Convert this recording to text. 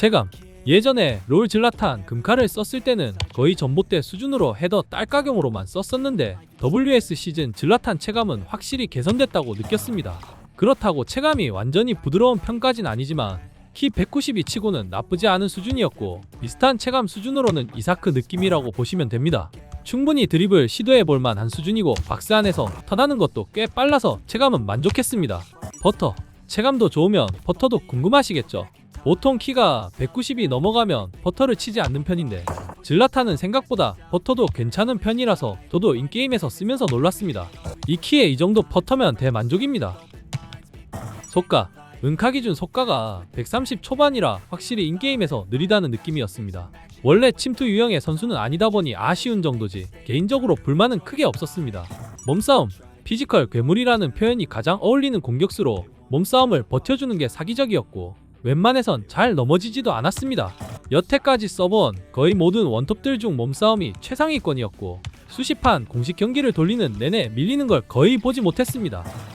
체감 예전에 롤 질라탄 금칼을 썼을 때는 거의 전봇대 수준으로 헤더 딸가경으로만 썼었는데 WS 시즌 질라탄 체감은 확실히 개선됐다고 느꼈습니다. 그렇다고 체감이 완전히 부드러운 편까진 아니지만 키 190이 치고는 나쁘지 않은 수준이었고 비슷한 체감 수준으로는 이사크 느낌이라고 보시면 됩니다. 충분히 드립을 시도해 볼 만한 수준이고 박스 안에서 턴하는 것도 꽤 빨라서 체감은 만족했습니다. 버터 체감도 좋으면 버터도 궁금하시겠죠? 보통 키가 190이 넘어가면 버터를 치지 않는 편인데 질라타는 생각보다 버터도 괜찮은 편이라서 저도 인게임에서 쓰면서 놀랐습니다. 이 키에 이 정도 버터면 대만족입니다. 속가 은카 기준 속가가 130 초반이라 확실히 인게임에서 느리다는 느낌이었습니다. 원래 침투 유형의 선수는 아니다 보니 아쉬운 정도지 개인적으로 불만은 크게 없었습니다. 몸싸움 피지컬 괴물이라는 표현이 가장 어울리는 공격수로 몸싸움을 버텨주는 게 사기적이었고 웬만해선 잘 넘어지지도 않았습니다. 여태까지 써본 거의 모든 원톱들 중 몸싸움이 최상위권이었고 수십 판 공식 경기를 돌리는 내내 밀리는 걸 거의 보지 못했습니다.